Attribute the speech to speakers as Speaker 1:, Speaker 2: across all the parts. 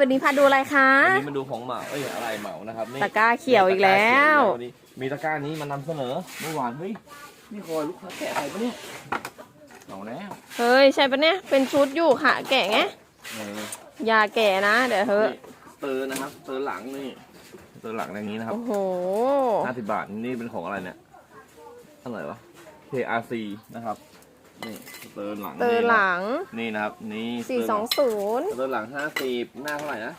Speaker 1: วันนี้พาดูอะไรคะ
Speaker 2: วันนี้มาดูของเหมาเอ้ยอะไรเหมานะครับนี่
Speaker 1: ตะกร้าเขียวอีกแล้ว
Speaker 2: ตะกร้าเขียอีกแล้ววันนี้มีตะกร้านี้มานำเสนอเมื่อวานเฮ้ยนี่คอยลูกค้าแกะอะไรปะเนี่ยเอาแล้ว
Speaker 1: เฮ้ยใช่ปะเนี่ยเป็นชุดอยู่ค่ะ แกะไง
Speaker 2: เออ
Speaker 1: อย่าแกะนะ เดี๋ยวเฮ้ย
Speaker 2: นี่เตอร์นะครับเตอร์หลังนี่เตอร์หลังอย่างนี้นะครับ
Speaker 1: โอ้โห
Speaker 2: ห้าสิบบาทนี่เป็นของอะไรเนี่ยอะไรวะ KRC นะครับ นี่เตอร์หลัง
Speaker 1: เตอร์หลัง
Speaker 2: นี่นะครับ นี่
Speaker 1: 420
Speaker 2: เตอร์หลังห้าสิบหน้าเท่าไหร่นะ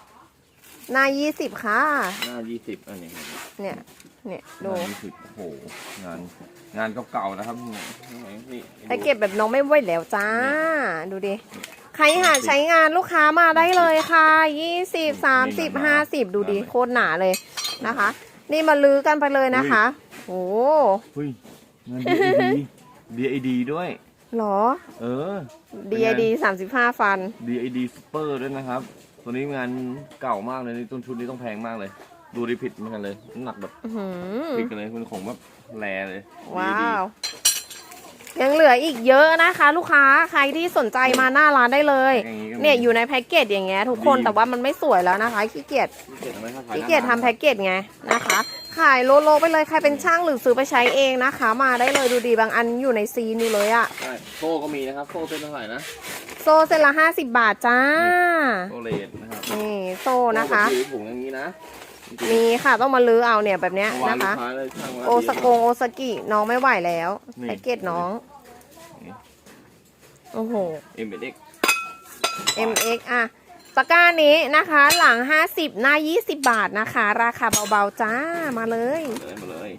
Speaker 1: หน้า20ค่ะ
Speaker 2: หน้ายี่สิบอันนี้
Speaker 1: เนี่ย เนี่ย
Speaker 2: ห
Speaker 1: ดู
Speaker 2: น้ายี่สิบโอ้โห งาน งานเก่าๆนะครับนี่นี่
Speaker 1: แพ็กเกจแบบน้องไม่ไหวแล้วจ้า ดูดิ ใครหากใช้งานลูกค้ามาได้เลยค่ะ20 30 50ดูดิโคตรหนาเลยนะคะ นี่มาลื้อกันไปเลยนะคะ โอ้
Speaker 2: เฮ้ยงาน DID DID ด้วย
Speaker 1: หรอ
Speaker 2: เออ
Speaker 1: DID 35ฟัน
Speaker 2: DID Super ด้วยนะครับ ตัวนี้งานเก่ามากเลยนี่ต้นชุดนี้ต้องแพงมากเลย ดูดิผิดเหมือนกันเลยน้ำหนักแบบ
Speaker 1: อื้อหือ
Speaker 2: ผิดกันเลยเป็นของแบบแรเลย
Speaker 1: ว้า
Speaker 2: DID
Speaker 1: ว ยังเหลืออีกเยอะนะคะ ลูกค้าใครที่สนใจมาหน้าร้านได้เลย
Speaker 2: อย่างก็มี
Speaker 1: เนี่ยอยู่ในแพ็กเกจอย่างเงี้ยทุกคน
Speaker 2: ดี
Speaker 1: แต่ว่ามันไม่สวยแล้วนะคะขี้เกียจ
Speaker 2: ขี้เกียจทำไมครับ
Speaker 1: ขี้เกียจทำแพ็กเกจไงนะคะ ขายโลโลไปเลยใครเป็นช่างหรือซื้อไปใช้เองนะคะ มาได้เลยดูดีบางอันอยู่ในซีนอยู่เลยอะ
Speaker 2: ใช่โซ่ก็มีนะครับโซ่เป็นเท่าไหร่นะ
Speaker 1: โซ่เส้นละ50บาทจ้า
Speaker 2: โซ่เลดนะครับ
Speaker 1: นี่โซ่นะคะ
Speaker 2: โซ่แบบถือถุงอย่างนี้นะ
Speaker 1: มีค่ะต้องมาลื้อเอาเนี่ยแบบเนี้ย
Speaker 2: เมื่อวาน
Speaker 1: นะ
Speaker 2: ลู
Speaker 1: คะ
Speaker 2: กค้าเลยช่างมา
Speaker 1: โอสกงโอสกิน้องไม่ไหวแล้ว
Speaker 2: นี่
Speaker 1: แพ็กเกจน้อง
Speaker 2: นี่
Speaker 1: โอ้โห
Speaker 2: เอ็มเอ็ก
Speaker 1: MX อะ ตะกร้านี้นะคะ หลัง 50 หน้า 20 บาทนะคะ ราคาเบาๆจ้ามาเลย
Speaker 2: เลยมาเลย